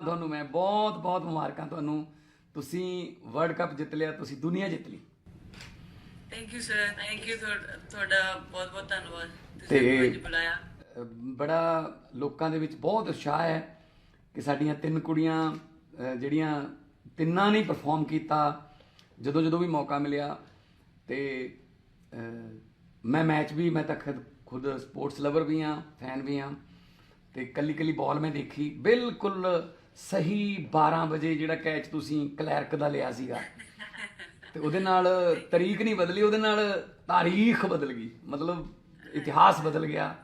ਤੁਹਾਨੂੰ ਮੈਂ ਬਹੁਤ ਬਹੁਤ ਮੁਬਾਰਕਾਂ ਤੁਹਾਨੂੰ। ਤੁਸੀਂ ਵਰਲਡ ਕੱਪ ਜਿੱਤ ਲਿਆ ਤੁਸੀਂ ਦੁਨੀਆ ਜਿੱਤ ਲਈ। Thank you sir thank you ਤੁਹਾਡਾ ਬਹੁਤ ਬਹੁਤ ਧੰਨਵਾਦ। ਤੁਸੀਂ ਮੈਨੂੰ ਬੁਲਾਇਆ। ਬੜਾ ਲੋਕਾਂ ਦੇ ਵਿੱਚ ਬਹੁਤ ਉਤਸ਼ਾਹ ਹੈ ਕਿ ਸਾਡੀਆਂ ਤਿੰਨ ਕੁੜੀਆਂ ਜਿਹੜੀਆਂ ਤਿੰਨਾਂ ਨੇ ਪਰਫਾਰਮ ਕੀਤਾ ਜਦੋਂ ਜਦੋਂ ਵੀ ਮੌਕਾ ਮਿਲਿਆ। ਤੇ ਮੈਂ ਮੈਚ ਵੀ ਮੈਂ ਤਾਂ ਖੁਦ ਸਪੋਰਟਸ ਲਵਰ ਵੀ ਹਾਂ ਫੈਨ ਵੀ ਹਾਂ। ਤੇ ਕੱਲੀ ਕੱਲੀ ਬਾਲ ਮੈਂ ਦੇਖੀ। ਬਿਲਕੁਲ ਸਹੀ 12 ਵਜੇ ਜਿਹੜਾ ਕੈਚ ਤੁਸੀਂ ਕਲੈਰਕ ਦਾ ਲਿਆ ਸੀਗਾ। ਤੇ ਉਹਦੇ ਨਾਲ ਤਰੀਕ ਨਹੀਂ ਬਦਲੀ, ਉਹਦੇ ਨਾਲ ਤਾਰੀਖ ਬਦਲ ਗਈ। ਮਤਲਬ ਇਤਿਹਾਸ ਬਦਲ ਗਿਆ,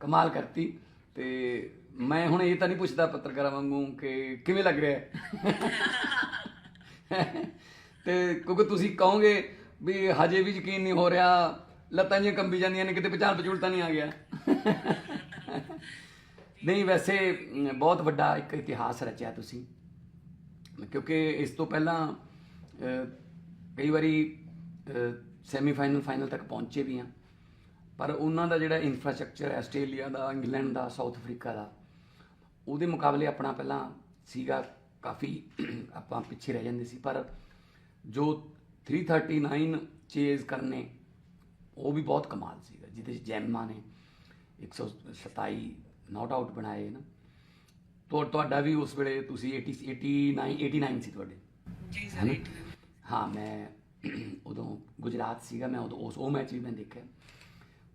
ਕਮਾਲ ਕਰਤੀ। ਤੇ ਮੈਂ ਹੁਣ ਇਹ ਤਾਂ ਨਹੀਂ ਪੁੱਛਦਾ ਪੱਤਰਕਾਰਾਂ ਵਾਂਗੂ ਕਿ ਕਿਵੇਂ ਲੱਗ ਰਿਹਾ ਹੈ? ਤੇ ਕਿਉਂਕਿ ਤੁਸੀਂ ਕਹੋਗੇ ਵੀ ਹਜੇ ਵੀ ਯਕੀਨ ਨਹੀਂ ਹੋ ਰਿਹਾ, ਲੱਤਾਂ ਜਿਹੀਆਂ ਕੰਬੀ ਜਾਂਦੀਆਂ ਨੇ, ਕਿਤੇ ਪਛਾਣ ਪਛੂਣ ਤਾਂ ਨਹੀਂ ਆ ਗਿਆ। ਨਹੀਂ, ਵੈਸੇ ਬਹੁਤ ਵੱਡਾ ਇੱਕ ਇਤਿਹਾਸ ਰਚਿਆ ਤੁਸੀਂ। ਕਿਉਂਕਿ ਇਸ ਤੋਂ ਪਹਿਲਾਂ ਕਈ ਵਾਰੀ ਸੈਮੀਫਾਈਨਲ ਫਾਈਨਲ ਤੱਕ ਪਹੁੰਚੇ ਵੀ ਆ। ਪਰ ਉਹਨਾਂ ਦਾ ਜਿਹੜਾ ਇਨਫਰਾਸਟ੍ਰਕਚਰ ਹੈ ਆਸਟ੍ਰੇਲੀਆ ਦਾ, ਇੰਗਲੈਂਡ ਦਾ, ਸਾਊਥ ਅਫਰੀਕਾ ਦਾ, ਉਹਦੇ ਮੁਕਾਬਲੇ ਆਪਣਾ ਪਹਿਲਾਂ ਸੀਗਾ ਕਾਫੀ, ਆਪਾਂ ਪਿੱਛੇ ਰਹਿ ਜਾਂਦੇ ਸੀ। ਪਰ ਜੋ 339 ਚੇਜ਼ ਕਰਨੇ, ਉਹ ਵੀ ਬਹੁਤ ਕਮਾਲ ਸੀਗਾ, ਜਿਹਦੇ ਚ ਜੈਮਾ ਨੇ 127 ਨਾਟ ਆਊਟ ਬਣਾਏ ਨਾ। ਤੁਹਾ- ਤੁਹਾਡਾ ਵੀ ਉਸ ਵੇਲੇ ਤੁਸੀਂ 80 89 89 ਸੀ ਤੁਹਾਡੇ। ਜੀ ਹੈ ਨਾ? ਸਰ ਹਾਂ ਮੈਂ ਉਦੋਂ ਗੁਜਰਾਤ ਸੀਗਾ ਮੈਂ ਉਦੋਂ ਉਸ ਉਹ ਮੈਚ ਵੀ ਮੈਂ ਦੇਖਿਆ।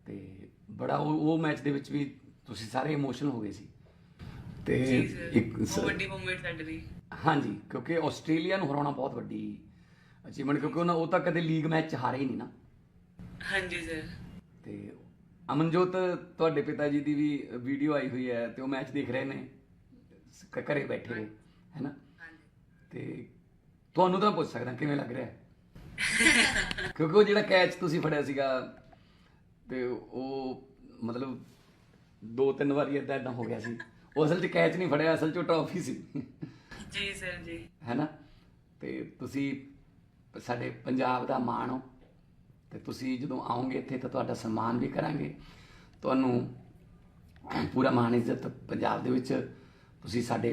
ਤੇ ਬੜਾ ਉਹ ਮੈਚ ਦੇ ਵਿੱਚ ਵੀ ਤੁਸੀਂ ਸਾਰੇ ਇਮੋਸ਼ਨਲ ਹੋ ਗਏ ਸੀ। ਤੇ ਇੱਕ ਵੱਡੀ ਮੂਮੈਂਟ ਸਾਡੇ ਲਈ। ਹਾਂਜੀ ਕਿਉਂਕਿ ਆਸਟ੍ਰੇਲੀਆ ਨੂੰ ਹਰਾਉਣਾ ਬਹੁਤ ਵੱਡੀ ਅਚੀਵਮੈਂਟ ਕਿਉਂਕਿ ਉਹਨਾਂ ਉਹ ਤਾਂ ਕਦੇ ਲੀਗ ਮੈਚ ਹਾਰੇ ਹੀ ਨਹੀਂ ਨਾ। ਹਾਂਜੀ ਸਰ। ਤੇ ਅਮਨਜੋਤ ਤੁਹਾਡੇ ਪਿਤਾ ਜੀ ਦੀ ਵੀ ਵੀਡੀਓ ਆਈ ਹੋਈ ਹੈ ਤੇ ਉਹ ਮੈਚ ਦੇਖ ਰਹੇ ਨੇ। ਸ- ਘਰੇ ਬੈਠੇ ਨੇ ਹੈਨਾ? ਤੇ ਤੁਹਾਨੂੰ ਤਾਂ ਪੁੱਛ ਸਕਦਾ ਕਿਵੇਂ ਲੱਗ ਰਿਹਾ? ਹੈ? ਕਿਉਂਕਿ ਉਹ ਜਿਹੜਾ ਕੈਚ ਤੁਸੀਂ ਫੜਿਆ ਸੀਗਾ ਤੇ ਉਹ ਮਤਲਬ ਦੋ ਤਿੰਨ ਵਾਰੀ ਏਦਾਂ ਏਦਾਂ ਹੋ ਗਿਆ ਸੀ। ਉਹ ਅਸਲ 'ਚ ਕੈਚ ਨਹੀਂ ਫੜਿਆ ਅਸਲ 'ਚ ਉਹ ਟਰਾਫੀ ਸੀ। ਜੀ ਸਰ ਜੀ। ਹੈਨਾ? ਤੇ ਤੁਸੀਂ ਸਾਡੇ ਪੰਜਾਬ ਦਾ ਮਾਣ ਹੋ। ਤੇ ਤੁਸੀਂ ਜਦੋਂ ਆਓਗੇ ਇੱਥੇ ਤਾਂ ਤੁਹਾਡਾ ਸਨਮਾਨ ਵੀ ਕਰਾਂਗੇ। ਤੁਹਾਨੂੰ ਪੂਰਾ ਮਾਣ ਇੱਜ਼ਤ ਪੰਜਾਬ ਦੇ ਵਿੱਚ। ਤੁਸੀਂ ਸਾਡੇ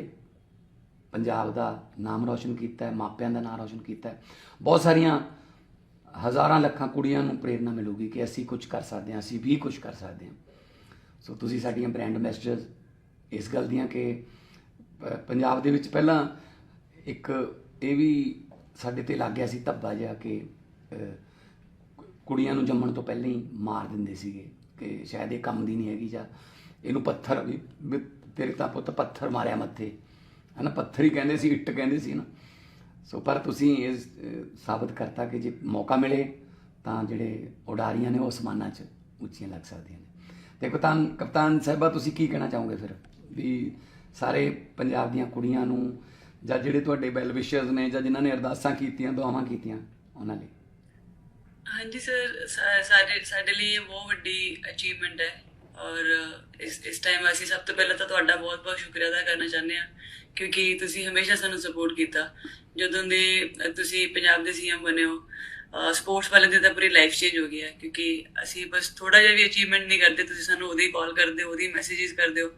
ਪੰਜਾਬ ਦਾ ਨਾਮ ਰੌਸ਼ਨ ਕੀਤਾ ਹੈ, ਮਾਪਿਆਂ ਦਾ ਨਾਮ ਰੌਸ਼ਨ ਕੀਤਾ ਹੈ। ਬਹੁਤ ਸਾਰੀਆਂ ਹਜ਼ਾਰਾਂ ਲੱਖਾਂ ਕੁੜੀਆਂ ਨੂੰ ਪ੍ਰੇਰਣਾ ਮਿਲੂਗੀ ਕਿ ਅਸੀਂ ਕੁਝ ਕਰ ਸਕਦੇ ਹਾਂ, ਅਸੀਂ ਵੀ ਕੁਝ ਕਰ ਸਕਦੇ ਹਾਂ। ਸੋ ਤੁਸੀਂ ਸਾਡੀਆਂ ਬ੍ਰਾਂਡ ਐਮਬੈਸਡਰ ਇਸ ਗੱਲ ਦੀਆਂ ਕਿ ਪੰਜਾਬ ਦੇ ਵਿੱਚ ਪਹਿਲਾਂ ਇੱਕ ਇਹ ਵੀ ਸਾਡੇ ਤੇ ਲੱਗ ਗਿਆ ਸੀ ਧੱਬਾ ਜਿਹਾ ਕਿ ਕੁੜੀਆਂ ਨੂੰ ਜੰਮਣ ਤੋਂ ਪਹਿਲਾਂ ਹੀ ਮਾਰ ਦਿੰਦੇ ਸੀਗੇ ਕਿ ਸ਼ਾਇਦ ਇਹ ਕੰਮ ਦੀ ਨਹੀਂ ਹੈਗੀ ਜਾਂ ਇਹਨੂੰ ਪੱਥਰ ਵੀ ਵੀ ਤੇਰੇ ਤਾਂ ਪੁੱਤ ਪੱਥਰ ਮਾਰਿਆ ਮੱਥੇ। ਹਨਾ, ਪੱਥਰ ਹੀ ਕਹਿੰਦੇ ਸੀ, ਇੱਟ ਕਹਿੰਦੇ ਸੀ ਨਾ। ਸੋ ਪਰ ਤੁਸੀਂ ਇਹ ਸਾਬਤ ਕਰਤਾ ਕਿ ਜੇ ਮੌਕਾ ਮਿਲੇ ਤਾਂ ਜਿਹੜੇ ਉਡਾਰੀਆਂ ਨੇ ਉਹ ਅਸਮਾਨਾਂ 'ਚ ਉੱਚੀਆਂ ਲੱਗ ਸਕਦੀਆਂ ਨੇ। ਤੇ ਕਪਤਾਨ ਕਪਤਾਨ ਸਾਹਿਬਾ, ਤੁਸੀਂ ਕੀ ਕਹਿਣਾ ਚਾਹੋਗੇ ਫਿਰ? ਵੀ ਸਾਰੇ ਪੰਜਾਬ ਦੀਆਂ ਕੁੜੀਆਂ ਨੂੰ ਜਾਂ ਜਿਹੜੇ ਤੁਹਾਡੇ ਵੈਲ ਵਿਸ਼ਰਸ ਨੇ ਜਾਂ ਜਿਨ੍ਹਾਂ ਨੇ ਅਰਦਾਸਾਂ ਕੀਤੀਆਂ, ਦੁਆਵਾਂ ਕੀਤੀਆਂ, ਉਹਨਾਂ ਲਈ। ਹਾਂਜੀ ਸਰ ਸਾਡੇ ਸਾਡੇ ਲਈ ਇਹ ਬਹੁਤ ਵੱਡੀ ਅਚੀਵਮੈਂਟ ਹੈ ਔਰ ਇਸ ਇਸ ਟਾਈਮ ਅਸੀਂ ਸਭ ਤੋਂ ਪਹਿਲਾਂ ਤਾਂ ਤੁਹਾਡਾ ਬਹੁਤ ਬਹੁਤ ਸ਼ੁਕਰੀਆ ਅਦਾ ਕਰਨਾ ਚਾਹੁੰਦੇ ਹਾਂ ਕਿਉਂਕਿ ਤੁਸੀਂ ਹਮੇਸ਼ਾ ਸਾਨੂੰ ਸਪੋਰਟ ਕੀਤਾ। ਜਦੋਂ ਦੇ, ਤੁਸੀਂ ਪੰਜਾਬ ਦੇ ਸੀਐਮ ਬਣੇ ਹੋ ਸਪੋਰਟਸ ਵਾਲੇ ਦੀ ਤਾਂ ਪੂਰੀ ਲਾਈਫ ਚੇਂਜ ਹੋ ਗਈ ਹੈ ਕਿਉਂਕਿ ਅਸੀਂ ਬਸ ਥੋੜਾ ਜਿਹਾ ਵੀ ਅਚੀਵਮੈਂਟ ਨਹੀਂ ਕਰਦੇ, ਤੁਸੀਂ ਸਾਨੂੰ ਉਹਦੀ ਕਾਲ ਕਰਦੇ ਹੋ ਉਹਦੀ ਮੈਸੇजेस ਕਰਦੇ ਹੋ।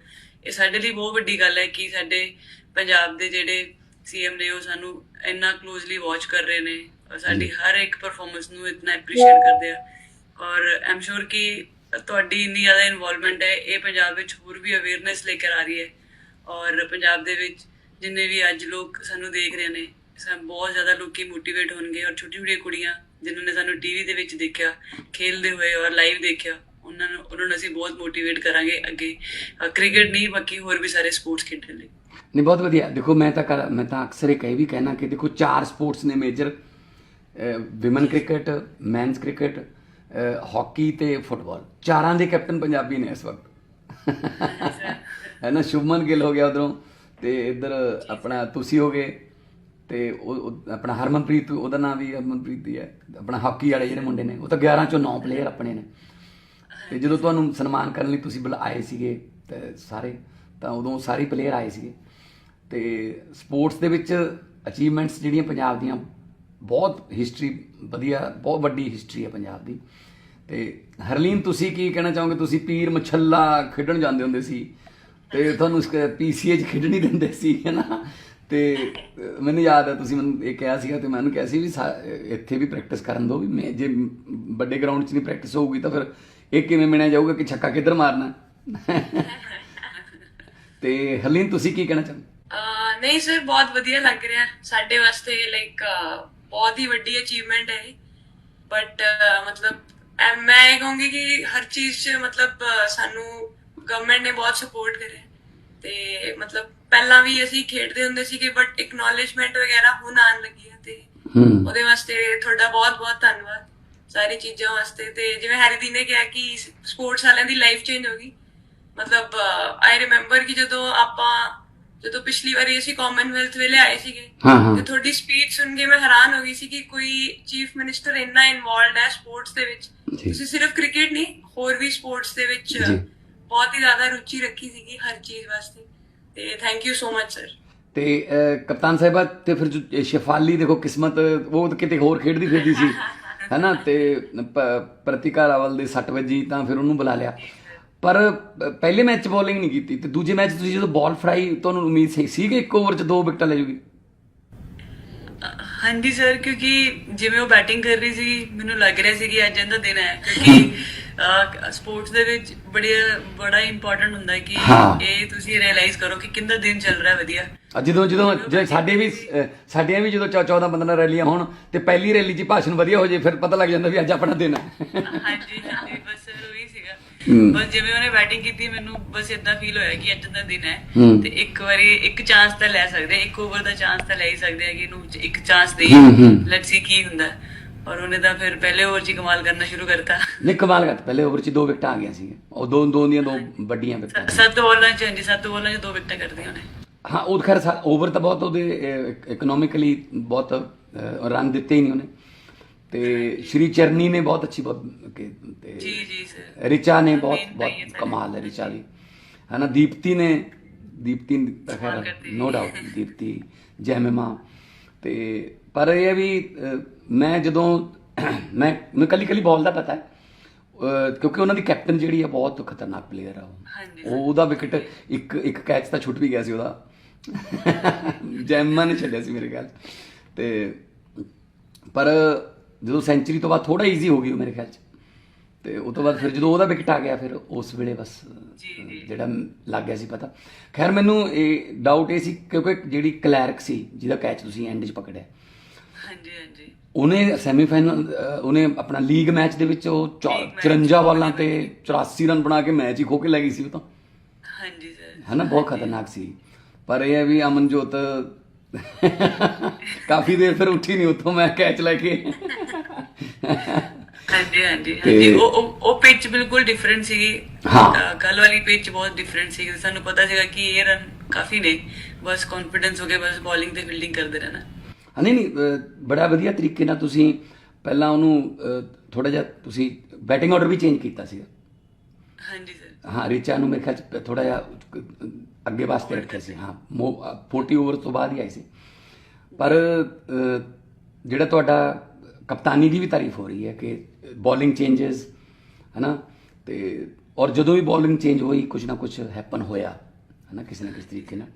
ਇਹ ਸਾਡੇ ਲਈ ਬਹੁਤ ਵੱਡੀ ਗੱਲ ਹੈ ਕਿ ਸਾਡੇ ਪੰਜਾਬ ਦੇ ਜਿਹੜੇ ਸੀਐਮ ਨੇ ਉਹ ਸਾਨੂੰ ਇੰਨਾ ਕਲੋਜ਼ਲੀ ਵਾਚ ਕਰ ਰਹੇ ਨੇ ਔਰ ਸਾਡੀ ਹਰ ਇੱਕ ਪਰਫਾਰਮੈਂਸ ਨੂੰ ਇਤਨਾ ਐਪਰੀਸ਼ੀਏਟ ਕਰਦੇ ਆ। ਔਰ ਆਮ ਸ਼ੋਰ ਕਿ ਤੁਹਾਡੀ ਇੰਨੀ ਜ਼ਿਆਦਾ ਇਨਵੋਲਵਮੈਂਟ ਹੈ ਇਹ ਪੰਜਾਬ ਵਿੱਚ ਹੋਰ ਵੀ ਅਵੇਅਰਨੈਸ ਲੈ ਕੇ ਆ ਰਹੀ ਹੈ। ਔਰ ਪੰਜਾਬ ਦੇ ਵਿੱਚ ਜਿੰਨੇ ਵੀ ਅੱਜ ਲੋਕ ਸਾਨੂੰ ਦੇਖ ਰਹੇ ਨੇ ਸਭ ਬਹੁਤ ਜ਼ਿਆਦਾ ਲੋਕੀ ਮੋਟੀਵੇਟ ਹੋਣਗੇ। ਔਰ ਛੋਟੀ ਛੋਟੀ ਕੁੜੀਆਂ ਜਿਨ੍ਹਾਂ ਨੇ ਸਾਨੂੰ ਟੀਵੀ ਦੇ ਵਿੱਚ ਦੇਖਿਆ ਖੇਲਦੇ ਹੋਏ ਔਰ ਲਾਈਵ ਦੇਖਿਆ ਉਹਨਾਂ ਨੂੰ ਉਹਨਾਂ ਨੂੰ ਅਸੀਂ ਬਹੁਤ ਮੋਟੀਵੇਟ ਕਰਾਂਗੇ ਅੱਗੇ। ਕ੍ਰਿਕਟ ਨਹੀਂ ਬਾਕੀ ਹੋਰ ਵੀ ਸਾਰੇ ਸਪੋਰਟਸ ਖੇਡਣ ਲਈ। ਨਹੀਂ ਬਹੁਤ ਵਧੀਆ। ਦੇਖੋ ਮੈਂ ਤਾਂ ਮੈਂ ਤਾਂ ਅਕਸਰ ਇਹ ਕਹਿ ਵੀ ਕਹਿਣਾ ਕਿ ਦੇਖੋ ਚਾਰ ਸਪੋਰਟਸ ਨੇ major women cricket men's cricket hockey ਤੇ ਫੁੱਟਬਾਲ ਚਾਰਾਂ ਦੇ ਕੈਪਟਨ ਪੰਜਾਬੀ ਨੇ ਇਸ ਵਕਤ। ਹੈ ਨਾ, ਸ਼ੁਭਮਨ ਗਿੱਲ ਹੋ ਗਿਆ ਉਧਰੋਂ ਤੇ ਇੱਧਰ ਆਪਣਾ ਤੁਸੀਂ ਹੋ ਗਏ ਤੇ ਉਹ ਉਹ ਆਪਣਾ ਹਰਮਨਪ੍ਰੀਤ, ਉਹਦਾ ਨਾਮ ਵੀ ਹਰਮਨਪ੍ਰੀਤ ਹੀ ਹੈ। ਆਪਣਾ ਹਾਕੀ ਵਾਲੇ ਜਿਹੜੇ ਮੁੰਡੇ ਨੇ, ਉਹ ਤਾਂ 11 ਚੋਂ 9 ਪਲੇਅਰ ਆਪਣੇ ਨੇ। ਤੇ ਜਦੋਂ ਤੁਹਾਨੂੰ ਸਨਮਾਨ ਕਰਨ ਲਈ ਤੁਸੀਂ ਬੁਲਾਏ ਸੀਗੇ ਤੇ ਸਾਰੇ, ਤਾਂ ਉਦੋਂ ਸਾਰੇ ਪਲੇਅਰ ਆਏ ਸੀਗੇ। ਤੇ ਸਪੋਰਟਸ ਦੇ ਵਿੱਚ ਅਚੀਵਮੈਂਟਸ ਜਿਹੜੀਆਂ ਪੰਜਾਬ ਦੀਆਂ ਬਹੁਤ ਹਿਸਟਰੀ ਵਧੀਆ ਬਹੁਤ ਵੱਡੀ ਹਿਸਟਰੀ ਹੈ ਪੰਜਾਬ ਦੀ। ਤੇ ਹਰਲੀਨ ਤੁਸੀਂ ਕੀ ਕਹਿਣਾ ਚਾਹੋਗੇ? ਤੁਸੀਂ ਪੀਰ ਮਛੱਲਾ ਖੇਡਣ ਜਾਂਦੇ ਹੁੰਦੇ ਸੀ ਤੇ ਤੁਹਾਨੂੰ ਇਸ ਪੀਸੀਏ ਚ ਖੇਡਣੀ ਦਿੰਦੇ ਸੀ ਹੈਨਾ ਤੇ ਮੈਨੂੰ ਯਾਦ ਹੈ ਤੁਸੀਂ ਮੈਨੂੰ ਇਹ ਕਿਹਾ ਸੀਗਾ ਤੇ ਮੈਨੂੰ ਕਿਹਾ ਸੀ ਵੀ ਇੱਥੇ ਵੀ ਪ੍ਰੈਕਟਿਸ ਕਰਨ ਦਿਓ ਵੀ ਮੈਂ ਜੇ ਵੱਡੇ ਗਰਾਊਂਡ 'ਚ ਨਹੀਂ ਪ੍ਰੈਕਟਿਸ ਹੋਊਗੀ ਤਾਂ ਫਿਰ ਇਹ ਕਿਵੇਂ ਮਿਣਿਆ ਜਾਊਗਾ ਕਿ ਛੱਕਾ ਕਿੱਧਰ ਮਾਰਨਾ? ਤੇ ਹਰਲੀਨ ਤੁਸੀਂ ਕੀ ਕਹਿਣਾ ਚਾਹੁੰਦੇ ਨਹੀਂ ਸਰ ਬਹੁਤ ਵਧੀਆ ਲੱਗ ਰਿਹਾ ਸਾਡੇ ਵਾਸਤੇ ਲਾਈਕ ਬਹੁਤ ਹੀ ਵੱਡੀ ਅਚੀਵਮੈਂਟ ਹੈ ਬਟ ਮਤਲਬ ਮੈਂ ਇਹ ਕਹੂੰਗੀ ਕਿ ਹਰ ਚੀਜ਼ 'ਚ ਮਤਲਬ ਸਾਨੂੰ ਗਵਰਨਮੈਂਟ ਨੇ ਬਹੁਤ ਸਪੋਰਟ ਕਰਿਆ। ਤੇ ਮਤਲਬ ਪਹਿਲਾਂ ਵੀ ਅਸੀਂ ਖੇਡਦੇ ਹੁੰਦੇ ਸੀਗੇ ਬਟ ਐਕਨੋਲਜਮੈਂਟ ਵਗੈਰਾ ਹੁਣ ਆਉਣ ਲੱਗੀ ਹੈ ਤੇ ਉਹਦੇ ਵਾਸਤੇ ਤੁਹਾਡਾ ਬਹੁਤ ਬਹੁਤ ਧੰਨਵਾਦ ਸਾਰੀ ਚੀਜ਼ਾਂ ਵਾਸਤੇ। ਤੇ ਜਿਵੇਂ ਹੈਰੀਦੀ ਨੇ ਕਿਹਾ ਕਿ ਸਪੋਰਟਸ ਵਾਲਿਆਂ ਦੀ ਲਾਈਫ ਚੇਂਜ ਹੋ ਗਈ। ਮਤਲਬ ਆਈ ਰਿਮੈਂਬਰ ਕਿ ਜਦੋਂ ਆਪਾਂ ਜਦੋਂ ਪਿਛਲੀ ਵਾਰੀ ਅਸੀਂ ਕਾਮਨਵੈਲਥ ਵੇਲੇ ਆਏ ਸੀਗੇ। ਹਾਂ ਹਾਂ। ਤੇ ਤੁਹਾਡੀ ਸਪੀਚ ਸੁਣ ਕੇ ਮੈਂ ਹੈਰਾਨ ਹੋ ਗਈ ਸੀ ਕਿ ਕੋਈ ਚੀਫ ਮਿਨਿਸਟਰ ਇੰਨਾ ਇਨਵੋਲਡ ਹੈ ਸਪੋਰਟਸ ਦੇ ਵਿੱਚ। ਜੀ। ਤੁਸੀਂ ਸਿਰਫ ਕ੍ਰਿਕਟ ਨਹੀਂ ਹੋਰ ਵੀ ਸਪੋਰਟਸ ਦੇ ਵਿੱਚ ਜੀ। ਬਹੁਤ ਹੀ ਜ਼ਿਆਦਾ ਰੁਚੀ ਰੱਖੀ ਸੀਗੀ ਹਰ ਚੀਜ਼ ਵਾਸਤੇ। ਤੇ thank you so much sir ਤੇ ਅਹ, ਕਪਤਾਨ ਸਾਹਿਬਾ ਤੇ ਫਿਰ ਜੋ ਸ਼ੇਫਾਲੀ ਦੇਖੋ ਕਿਸਮਤ ਉਹ ਤਾਂ ਕਿਤੇ ਹੋਰ ਖੇਡਦੀ ਫਿਰਦੀ ਸੀ। ਹੈਨਾ ਤੇ ਪ- ਪ੍ਰਤਿਕਾ ਰਾਵਲ ਦੇ 60 ਵਜੇ ਤਾਂ ਫਿਰ ਉਹਨੂੰ ਬੁਲਾ ਲਿਆ। ਪਰ ਪਹਿਲੇ ਮੈਚ 'ਚ ਬੋਲਿੰਗ ਨਹੀਂ ਕੀਤੀ ਤੇ ਦੂਜੇ ਮੈਚ ਤੁਸੀਂ ਜਦੋਂ ਬਾਲ ਫਰਾਈ ਤੁਹਾਨੂੰ ਉਮੀਦ ਸੀ ਸੀ ਕਿ ਇੱਕ ਓਵਰ 'ਚ ਦੋ ਵਿਕਟਾਂ ਲੈ ਜੂਗੀ? ਹਾਂਜੀ ਸਰ ਕਿਉਂਕਿ ਜਿਵੇਂ ਉਹ ਬੈਟਿੰਗ ਕਰ ਰਹੀ ਸੀ ਮੈਨੂੰ ਲੱਗ ਰਿਹਾ ਸੀ ਕਿ ਅੱਜ ਇਹਦਾ ਦਿਨ ਹੈ। ਕਿਉਂਕਿ ਸਪੋਰਟਸ ਦੇ ਵਿੱਚ ਬੜੀ ਬੜਾ ਇੰਪੋਰਟੈਂਟ ਹੁੰਦਾ ਹੈ। ਕਿ। ਇਹ ਤੁਸੀਂ ਰਿਅਲਾਈਜ਼ ਕਰੋ ਕਿ ਕਿੰਦਾ ਦਿਨ ਚੱਲ ਰਿਹਾ ਵਧੀਆ। ਜਦੋਂ ਜਦੋਂ ਜੇ ਸਾਡੇ ਵੀ ਸਾਡੀਆਂ ਵੀ ਜਦੋਂ 14 15 ਰੈਲੀਆਂ ਹੋਣ ਤੇ ਪਹਿਲੀ ਰੈਲੀ 'ਚ ਭਾਸ਼ਣ ਵਧੀਆ ਹੋ ਜੇ ਫਿਰ ਪਤਾ ਲੱਗ ਜਾਂਦਾ ਵੀ ਅੱਜ ਆਪਣਾ ਦਿਨ ਹੈ। ਹਾਂਜੀ ਹਾਂਜੀ ਬਸ ਸਰ ਉਹੀ ਸੀਗਾ ਹਮ। ਬਸ ਜਿਵੇਂ ਉਹਨੇ ਬੈਟਿੰਗ ਕੀਤੀ ਮੈਨੂੰ ਬਸ ਇਦਾਂ ਫੀਲ ਹੋਇਆ ਕਿ ਅੱਜ ਦਾ ਦਿਨ ਹੈ। ਤੇ ਇੱਕ ਵਾਰੀ ਇੱਕ ਚਾਂਸ ਤਾਂ ਲੈ ਸਕਦੇ ਇੱਕ ਓਵਰ ਦਾ ਚਾਂਸ ਤਾਂ ਲੈ ਹੀ ਸਕਦੇ ਆ ਕਿ ਇਹਨੂੰ ਇੱਕ ਚਾਂਸ ਦੇ ਹਮ, ਹਮ। ਲੈਟਸ ਸੀ ਕੀ ਹੁੰਦਾ। ਔਰ ਉਹਨੇ ਤਾਂ ਫਿਰ ਪਹਿਲੇ ਓਵਰ 'ਚ ਹੀ ਕਮਾਲ ਕਰਨਾ ਸ਼ੁਰੂ ਕਰਤਾ। ਨਹੀਂ ਕਮਾਲ ਕਰਤਾ। ਪਹਿਲੇ ਓਵਰ 'ਚ ਦੋ ਵਿਕਟਾਂ ਆ ਗਈਆਂ ਸੀ ਉਹ ਦੋ ਦੋ ਦੀਆਂ ਦੋ ਵੱਡੀਆਂ ਵਿਕਟਾਂ ਸੱਤ ਬੋਲਾਂ 'ਚ ਹਾਂਜੀ ਸੱਤ ਬੋਲਾਂ 'ਚ ਦੋ ਵਿਕਟਾਂ ਕਰਦੀਆਂ ਉਹਨੇ। ਹਾਂ ਉਹ ਖੈਰ ਓਵਰ ਤਾਂ ਬਹੁਤ ਉਹਦੇ ਇਕਨੋਮਿਕਲੀ ਬਹੁਤ ਰਨ ਦਿੱਤੇ ਹੀ ਨਹੀਂ ਉਹਨੇ। ਤੇ ਸ਼੍ਰੀ ਚਰਨੀ ਨੇ ਬਹੁਤ ਅੱਛੀ ਤੇ ਜੀ ਜੀ ਸਰ ਰਿਚਾ ਨੇ ਬਹੁਤ ਬਹੁਤ ਕਮਾਲ ਹੈ ਰਿਚਾ ਦੀ। ਹੈ ਨਾ ਦੀਪਤੀ ਨੇ ਦੀਪਤੀ ਤਾਂ ਖੈਰ ਨੋ ਡਾਊਟ ਦੀਪਤੀ ਜੈਮਿਮਾ ਤੇ ਪਰ ਇਹ ਵੀ ਮੈਂ ਜਦੋਂ ਮੈਂ ਮੈਂ ਕੱਲੀ ਕੱਲੀ ਬਾਲ ਦਾ ਪਤਾ ਹੈ। ਕਿਉਂਕਿ ਉਹਨਾਂ ਦੀ ਕੈਪਟਨ ਜਿਹੜੀ ਹੈ ਬਹੁਤ ਖਤਰਨਾਕ ਪਲੇਅਰ ਆ ਉਹ। ਉਹਦਾ ਵਿਕਟ ਇੱਕ ਇੱਕ ਕੈਚ ਤਾਂ ਛੁੱਟ ਵੀ ਗਿਆ ਸੀ ਉਹਦਾ। ਜੈਮਾ ਨੇ ਛੱਡਿਆ ਸੀ ਮੇਰੇ ਖਿਆਲ। ਤੇ ਪਰ ਜਦੋਂ ਸੈਂਚਰੀ ਤੋਂ ਬਾਅਦ ਥੋੜਾ ਈਜ਼ੀ ਹੋ ਗਈ ਉਹ ਮੇਰੇ ਖਿਆਲ 'ਚ। ਤੇ ਉਸ ਤੋਂ ਬਾਅਦ ਫਿਰ ਜਦੋਂ ਉਹਦਾ ਵਿਕਟ ਆ ਗਿਆ ਫਿਰ ਉਸ ਵੇਲੇ ਬਸ। ਜਿਹੜਾ ਲੱਗ ਗਿਆ ਸੀ ਪਤਾ। ਖੈਰ ਮੈਨੂੰ ਇਹ ਡਾਊਟ ਇਹ ਸੀ ਕਿਉਂਕਿ ਜਿਹੜੀ ਕਲੈਰਕ ਸੀ ਜਿਹਦਾ ਕੈਚ ਤੁਸੀਂ ਐਂਡ 'ਚ ਪਕੜਿਆ। ਹਾਂਜੀ ਹਾਂਜੀ। ਉਹਨੇ ਸੈਮੀਫਾਈਨਲ ਉਹਨੇ ਆਪਣਾ ਲੀਗ ਮੈਚ ਦੇ ਵਿੱਚ ਉਹ ਚੌ- League match 54 ਬਾਲਾਂ ਤੇ 84 ਰਨ ਬਣਾ ਕੇ ਮੈਚ ਹੀ ਖੋ ਕੇ ਲੈ ਗਈ ਸੀ ਉਹ ਤਾਂ। ਹਾਂਜੀ ਸਰ। ਹਨਾ ਬਹੁਤ ਖਤਰਨਾਕ ਸੀ। ਪਰ ਇਹ ਹੈ ਵੀ ਅਮਨਜੋਤ ਕਾਫੀ ਦੇਰ ਫਿਰ ਉੱਠੀ ਨਹੀਂ ਉੱਥੋਂ ਮੈਂ ਕੈਚ ਲੈ ਕੇ। ਹਾਂਜੀ ਹਾਂਜੀ ਤੇ- ਉਹ ਉਹ- ਉਹ ਪਿਚ ਬਿਲਕੁਲ ਡਿਫਰੈਂਟ ਸੀਗੀ। ਹਾਂ। ਕੱਲ ਵਾਲੀ ਪਿਚ ਬਹੁਤ ਡਿਫਰੈਂਟ ਸੀ ਸਾਨੂੰ ਪਤਾ ਸੀਗਾ ਕਿ ਇਹ ਰਨ ਕਾਫੀ ਨੇ। ਬਸ ਕੌਨਫੀਡੈਂਸ ਹੋ ਕੇ ਬਸ ਬੋਲਿੰਗ ਤੇ ਫੀਲਡਿੰਗ ਕਰਦੇ ਰਹਿਣਾ। ਹਾਂ ਨਹੀਂ ਨਹੀਂ ਅਹ, ਬੜਾ ਵਧੀਆ ਤਰੀਕੇ ਨਾਲ ਤੁਸੀਂ ਪਹਿਲਾਂ ਉਹਨੂੰ ਥੋੜਾ ਜਿਹਾ ਤੁਸੀਂ ਬੈਟਿੰਗ ਆਰਡਰ ਵੀ ਚੇਂਜ ਕੀਤਾ ਸੀਗਾ। ਹਾਂਜੀ ਸਰ ਹਾਂ ਰਿਚਾ ਨੂੰ ਮੇਰੇ ਖਿਆਲ ਥੋੜਾ ਜਿਹਾ ਅਹ, ਅੱਗੇ ਵਾਸਤੇ ਰੱਖਿਆ ਸੀ। ਹਾਂ ਮੋ- ਅਹ, 40 ਓਵਰ ਤੋਂ ਬਾਅਦ ਹੀ ਆਈ ਸੀ। ਪਰ ਅਹ, ਜਿਹੜਾ ਤੁਹਾਡਾ ਕਪਤਾਨੀ ਦੀ ਵੀ ਤਾਰੀਫ ਹੋ ਰਹੀ ਹੈ ਕਿ ਬੋਲਿੰਗ ਚੇਂਜਸ ਹਨਾ? ਤੇ ਔਰ ਜਦੋਂ ਵੀ ਬੋਲਿੰਗ ਚੇਂਜ ਹੋਈ ਕੁਝ ਨਾ ਕੁਝ ਹੈਪਨ ਹੋਇਆ ਹਨਾ ਕਿਸੇ ਨਾ ਕਿਸੇ ਤਰੀਕੇ ਨਾਲ।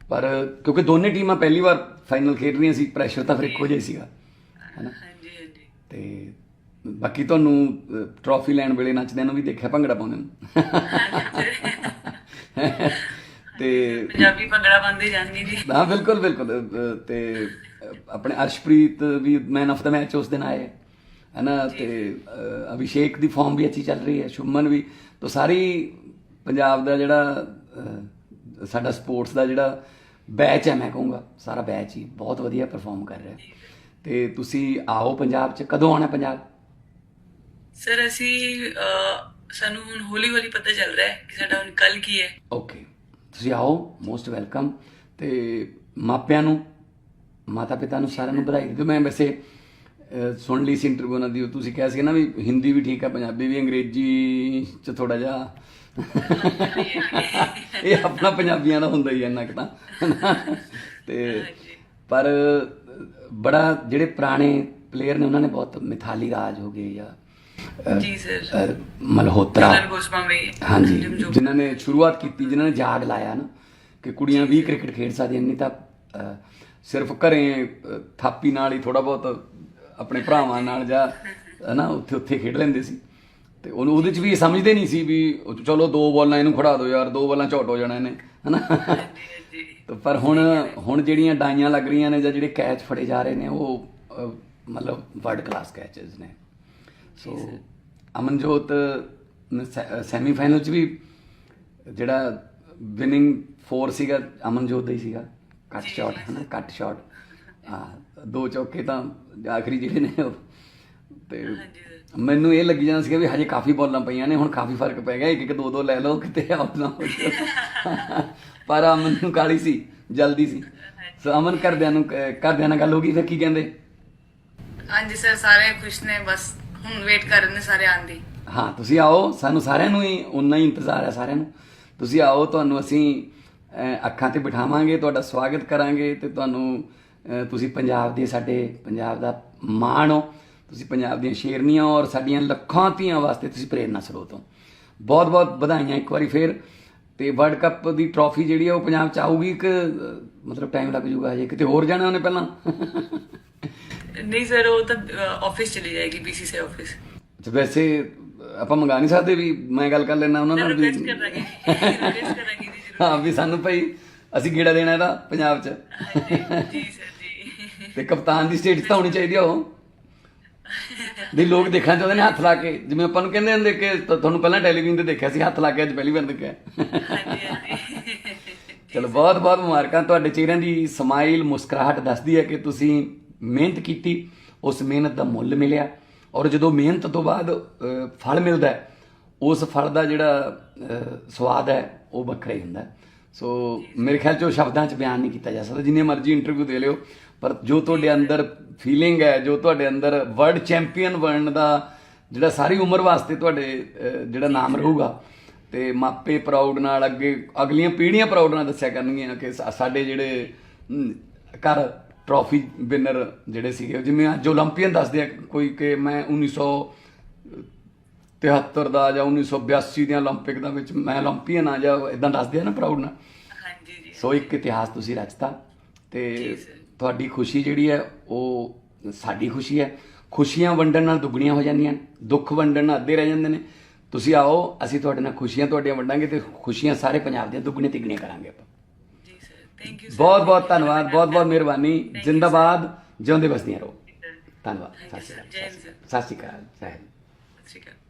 ਪਰ ਕਿਉਂਕਿ ਦੋਨੇ ਟੀਮਾਂ ਪਹਿਲੀ ਵਾਰ ਫਾਈਨਲ ਖੇਡ ਰਹੀਆਂ ਸੀ ਪ੍ਰੈਸ਼ਰ ਤਾਂ ਫਿਰ ਇੱਕੋ ਜਿਹਾ ਹੀ ਸੀਗਾ ਹਨਾ? ਹਾਂਜੀ ਹਾਂਜੀ। ਤੇ ਬਾਕੀ ਤੁਹਾਨੂੰ ਟਰੋਫੀ ਲੈਣ ਵੇਲੇ ਨੱਚਦਿਆਂ ਨੂੰ ਵੀ ਦੇਖਿਆ ਭੰਗੜਾ ਪਾਉਂਦੇ ਨੂੰ? ਤੇ ਪੰਜਾਬੀ ਭੰਗੜਾ ਪਾਉਂਦੇ ਜਾਂਦੀ ਜੀ ਹਾਂ ਬਿਲਕੁਲ ਬਿਲਕੁਲ ਤੇ ਆਪਣੇ ਅਰਸ਼ਪ੍ਰੀਤ ਵੀ ਮੈਨ ਆਫ ਦਾ ਮੈਚ ਉਸ ਦਿਨ ਆਏ ਹੈ ਨਾ ਤੇ ਅਭਿਸ਼ੇਕ ਦੀ ਫਾਰਮ ਵੀ ਅੱਛੀ ਚੱਲ ਰਹੀ ਹੈ ਸ਼ੁਭਮਨ ਵੀ ਤਾਂ ਸਾਰੀ ਪੰਜਾਬ ਦਾ ਜਿਹੜਾ ਸਾਡਾ ਸਪੋਰਟਸ ਦਾ ਜਿਹੜਾ ਬੈਚ ਹੈ ਮੈਂ ਕਹੂੰਗਾ ਸਾਰਾ ਬੈਚ ਹੀ ਬਹੁਤ ਵਧੀਆ ਪਰਫਾਰਮ ਕਰ ਰਿਹਾ ਤੇ ਤੁਸੀਂ ਆਓ ਪੰਜਾਬ 'ਚ ਕਦੋਂ ਆਉਣਾ ਪੰਜਾਬ? ਸਰ ਅਸੀਂ ਸਾਨੂੰ ਹੁਣ ਹੌਲੀ ਹੌਲੀ ਪਤਾ ਚੱਲ ਰਿਹਾ ਹੈ ਕਿ ਸਾਡਾ ਹੁਣ ਕੱਲ ਕੀ ਹੈ। ਓਕੇ ਤੁਸੀਂ ਆਓ ਮੋਸਟ ਵੈਲਕਮ ਤੇ ਮਾਪਿਆਂ ਨੂੰ ਮਾਤਾ ਪਿਤਾ ਨੂੰ ਸਾਰਿਆਂ ਨੂੰ ਵਧਾਈ ਦਿਓ ਮੈਂ ਵੈਸੇ ਸੁਣ ਲਈ ਸੀ ਇੰਟਰਵਿਊ ਉਹਨਾਂ ਦੀ ਤੁਸੀਂ ਕਿਹਾ ਸੀ ਨਾ ਵੀ ਹਿੰਦੀ ਵੀ ਠੀਕ ਹੈ ਪੰਜਾਬੀ ਵੀ ਅੰਗਰੇਜ਼ੀ ਚ ਥੋੜਾ ਜਿਹਾ। ਇਹ ਆਪਣਾ ਪੰਜਾਬੀਆਂ ਦਾ ਹੁੰਦਾ ਹੀ ਇੰਨਾ ਕੁ ਤਾਂ। ਤੇ। ਪਰ ਬੜਾ ਜਿਹੜੇ ਪੁਰਾਣੇ ਪਲੇਅਰ ਨੇ ਉਹਨਾਂ ਨੇ ਬਹੁਤ ਮਿਥਾਲੀ ਰਾਜ ਹੋ ਗਏ ਜਾਂ ਜੀ ਸਰ ਮਲਹੋਤਰਾ। ਹਾਂਜੀ। ਜਿਨ੍ਹਾਂ ਨੇ ਸ਼ੁਰੂਆਤ ਕੀਤੀ ਜਿਨ੍ਹਾਂ ਨੇ ਜਾਗ ਲਾਇਆ ਨਾ ਕਿ ਕੁੜੀਆਂ ਵੀ ਕ੍ਰਿਕਟ ਖੇਡ ਸਕਦੀਆਂ ਨਹੀਂ ਤਾਂ ਸਿਰਫ ਘਰੇ ਥਾਪੀ ਨਾਲ ਹੀ ਥੋੜਾ ਬਹੁਤ ਆਪਣੇ ਭਰਾਵਾਂ ਨਾਲ ਜਾਂ ਹਨਾ ਉੱਥੇ ਉੱਥੇ ਖੇਡ ਲੈਂਦੇ ਸੀ। ਤੇ ਉਹਨੂੰ ਉਹਦੇ ਚ ਵੀ ਸਮਝਦੇ ਨਹੀਂ ਸੀ ਵੀ ਚਲੋ ਦੋ ਬਾਲਾਂ ਇਹਨੂੰ ਖੜਾ ਦਿਓ ਯਾਰ ਦੋ ਬਾਲਾਂ ਝੋਟ ਹੋ ਜਾਣਾ ਇਹਨੇ ਹਨਾ। ਤੇ ਪਰ ਹੁਣ ਹੁਣ ਜਿਹੜੀਆਂ ਡਾਈਆਂ ਲੱਗ ਰਹੀਆਂ ਨੇ ਜਾਂ ਜਿਹੜੇ ਕੈਚ ਫੜੇ ਜਾ ਰਹੇ ਨੇ ਉਹ ਮਤਲਬ ਵਰਲਡ ਕਲਾਸ ਕੈਚਸ ਨੇ। ਸੋ ਅਮਨਜੋਤ ਸੈਮੀ ਫਾਈਨਲ ਚ ਵੀ ਜਿਹੜਾ ਵਿਨਿੰਗ ਫੋਰ ਸੀਗਾ ਅਮਨਜੋਤ ਦਾ ਹੀ ਸੀਗਾ। ਕੱਟ ਸ਼ਾਟ ਹੈ ਨਾ ਕੱਟ ਸ਼ਾਟ ਆ ਦੋ ਚੌਕੇ ਤਾਂ ਆਖਰੀ ਜਿਹੜੇ ਨੇ ਉਹ। ਤੇ ਮੈਨੂੰ ਇਹ ਲੱਗੀ ਜਾਂਦਾ ਸੀਗਾ ਵੀ ਹਜੇ ਕਾਫੀ ਬੋਲਾਂ ਪਈਆਂ ਨੇ ਹੁਣ ਕਾਫੀ ਫ਼ਰਕ ਪੈ ਗਿਆ ਇੱਕ ਇੱਕ ਦੋ ਦੋ ਲੈ ਲਓ ਕਿਤੇ ਆਊਟ ਨਾ ਹੋ ਜਾਓ। ਪਰ ਅਮਨ ਨੂੰ ਕਾਲੀ ਸੀ ਜਲਦੀ ਸੀ। ਸੋ ਅਮਨ ਘਰਦਿਆਂ ਨੂੰ ਘਰਦਿਆਂ ਨਾਲ ਗੱਲ ਹੋ ਗਈ ਫਿਰ ਕੀ ਕਹਿੰਦੇ? ਹਾਂਜੀ ਸਰ ਸਾਰੇ ਖੁਸ਼ ਨੇ ਬਸ ਹੁਣ ਵੇਟ ਕਰ ਰਹੇ ਨੇ ਸਾਰੇ ਆਉਣ ਦੀ। ਹਾਂ ਤੁਸੀਂ ਆਓ ਸਾਨੂੰ ਸਾਰਿਆਂ ਨੂੰ ਹੀ ਉਨਾ ਹੀ ਇੰਤਜ਼ਾਰ ਹੈ ਸਾਰਿਆਂ ਨੂੰ। ਤੁਸੀਂ ਆਓ ਤੁਹਾਨੂੰ ਅਸੀਂ ਅੱਖਾਂ ਤੇ ਬਿਠਾਵਾਂਗੇ ਤੁਹਾਡਾ ਸਵਾਗਤ ਕਰਾਂਗੇ ਤੇ ਤੁਹਾਨੂੰ ਤੁਸੀਂ ਪੰਜਾਬ ਦੇ ਸਾਡੇ ਪੰਜਾਬ ਦਾ ਮਾਣ ਹੋ ਤੁਸੀਂ ਪੰਜਾਬ ਦੀਆਂ ਸ਼ੇਰਨੀਆਂ ਔਰ ਸਾਡੀਆਂ ਲੱਖਾਂ ਧੀਆਂ ਵਾਸਤੇ ਤੁਸੀਂ ਪ੍ਰੇਰਨਾ ਸਰੋਤ ਹੋ। ਬਹੁਤ ਬਹੁਤ ਵਧਾਈਆਂ ਇੱਕ ਵਾਰੀ ਫੇਰ ਤੇ ਵਰਲਡ ਕੱਪ ਦੀ ਟਰੋਫੀ ਜਿਹੜੀ ਹੈ ਉਹ ਪੰਜਾਬ ਚ ਆਊਗੀ ਕਿ ਅਹ, ਮਤਲਬ ਟਾਈਮ ਲੱਗ ਜਾਊਗਾ ਹਜੇ ਕਿਤੇ ਹੋਰ ਜਾਣਾ ਉਹਨੇ ਪਹਿਲਾਂ? ਨਹੀਂ ਸਰ ਉਹ ਤਾਂ ਆਫਿਸ ਚਲੀ ਜਾਏਗੀ ਬੀਸੀਸੀ ਆਫਿਸ ਤੇ ਵੈਸੇ ਆਪਾਂ ਮੰਗਾ ਨਹੀਂ ਸਕਦੇ ਵੀ ਮੈਂ ਗੱਲ ਕਰ ਲੈਣਾ ਉਹਨਾਂ ਨਾਲ ਵੀ ਰਿਕਵੈਸਟ ਕਰਾਂਗੇ ਰਿਕਵੈਸਟ ਕਰਾਂਗੇ। ਹਾਂ ਵੀ ਸਾਨੂੰ ਭਾਈ ਅਸੀਂ ਗੇੜਾ ਦੇਣਾ ਇਹਦਾ ਪੰਜਾਬ 'ਚ। ਹਾਂਜੀ ਜੀ ਸਰ ਜੀ। ਤੇ ਕਪਤਾਨ ਦੀ ਸਟੇਟ ਤਾਂ ਹੋਣੀ ਚਾਹੀਦੀ ਆ ਉਹ। ਵੀ ਲੋਕ ਦੇਖਣਾ ਚਾਹੁੰਦੇ ਨੇ ਹੱਥ ਲਾ ਕੇ। ਜਿਵੇਂ ਆਪਾਂ ਨੂੰ ਕਹਿੰਦੇ ਹੁੰਦੇ ਕਿ ਤ- ਤੁਹਾਨੂੰ ਪਹਿਲਾਂ ਟੈਲੀਵਿਜ਼ਨ ਤੇ ਦੇਖਿਆ ਸੀ ਹੱਥ ਲਾ ਕੇ ਅੱਜ ਪਹਿਲੀ ਵਾਰ ਦੇਖਿਆ। ਹਾਂਜੀ ਹਾਂਜੀ ਚਲੋ ਬਹੁਤ ਬਹੁਤ ਮੁਬਾਰਕਾਂ ਤੁਹਾਡੇ ਚਿਹਰਿਆਂ ਦੀ ਸਮਾਈਲ ਮੁਸਕਰਾਹਟ ਦੱਸਦੀ ਹੈ ਕਿ ਤੁਸੀਂ ਮਿਹਨਤ ਕੀਤੀ ਉਸ ਮਿਹਨਤ ਦਾ ਮੁੱਲ ਮਿਲਿਆ। ਔਰ ਜਦੋਂ ਮਿਹਨਤ ਤੋਂ ਬਾਅਦ ਅ, ਫਲ ਮਿਲਦਾ ਹੈ ਉਸ ਫਲ ਦਾ ਜਿਹੜਾ ਸਵਾਦ ਹੈ, ਉਹ ਵੱਖਰਾ ਹੀ ਹੁੰਦਾ ਸੋ ਮੇਰੇ ਖਿਆਲ 'ਚ ਉਹ ਸ਼ਬਦਾਂ 'ਚ ਬਿਆਨ ਨਹੀਂ ਕੀਤਾ ਜਾ ਸਕਦਾ। ਜਿੰਨੇ ਮਰਜ਼ੀ ਇੰਟਰਵਿਊ ਦੇ ਲਿਓ, ਪਰ ਜੋ ਤੁਹਾਡੇ ਅੰਦਰ ਫੀਲਿੰਗ ਹੈ, ਜੋ ਤੁਹਾਡੇ ਅੰਦਰ ਵਰਲਡ ਚੈਂਪੀਅਨ ਬਣਨ ਦਾ ਜਿਹੜਾ ਸਾਰੀ ਉਮਰ ਵਾਸਤੇ ਤੁਹਾਡੇ ਜਿਹੜਾ ਨਾਮ ਰਹੂਗਾ, ਤੇ ਮਾਪੇ ਪ੍ਰਾਊਡ ਨਾਲ ਅੱਗੇ, ਅਗਲੀਆਂ ਪੀੜ੍ਹੀਆਂ ਪ੍ਰਾਊਡ ਨਾਲ ਦੱਸਿਆ ਕਰਨਗੀਆਂ ਕਿ ਸਾਡੇ ਜਿਹੜੇ ਘਰ ਟਰੋਫੀ ਵਿਨਰ ਜਿਹੜੇ ਸੀਗੇ ਜਿਵੇਂ ਅੱਜ 올림픽ੀਅਨ ਦੱਸਦੇ ਆ, ਕੋਈ ਕਿ ਮੈਂ 1900 73 ਦਾ ਜਾਂ 1982 ਦੀਆਂ 올림픽 ਦਾ ਵਿੱਚ ਮੈਂ 올림픽ਨ ਆ ਜਾਂ ਇਦਾਂ ਦੱਸਦੇ ਆ ਨਾ ਪ੍ਰਾਊਡ ਨਾਲ ਹਾਂਜੀ ਸੋ ਇੱਕ ਇਤਿਹਾਸ ਤੁਸੀਂ ਰਚਤਾ ਤੇ ਤੁਹਾਡੀ ਖੁਸ਼ੀ ਜਿਹੜੀ ਹੈ ਉਹ ਸਾਡੀ ਖੁਸ਼ੀ ਹੈ। ਖੁਸ਼ੀਆਂ ਵੰਡਣ ਨਾਲ ਦੁੱਗਣੀਆਂ ਹੋ ਜਾਂਦੀਆਂ ਦੁੱਖ ਵੰਡਣ ਨਾਲ ਅੱਧੇ ਰਹਿ ਜਾਂਦੇ ਨੇ। ਤੁਸੀਂ ਆਓ ਅਸੀਂ ਤੁਹਾਡੇ ਨਾਲ ਖੁਸ਼ੀਆਂ ਤੁਹਾਡੀਆਂ ਵੰਡਾਂਗੇ ਤੇ ਖੁਸ਼ੀਆਂ ਸਾਰੇ ਪੰਜਾਬ ਦੀਆਂ ਦੁੱਗਣੇ ਤਿੱਗਣੇ ਕਰਾਂਗੇ ਆਪਾਂ। ਜੀ ਸਰ ਥੈਂਕ ਯੂ ਬਹੁਤ ਬਹੁਤ ਧੰਨਵਾਦ ਬਹੁਤ ਬਹੁਤ ਮਿਹਰਬਾਨੀ। ਜਿੰਦਾਬਾਦ ਜਿਉਂਦੇ ਵਸਦੀਆਂ ਰਹੋ। ਧੰਨਵਾਦ। ਸਤਿ ਸ਼੍ਰੀ ਅਕਾਲ। ਸਤਿ ਸ਼੍ਰੀ ਅਕਾਲ।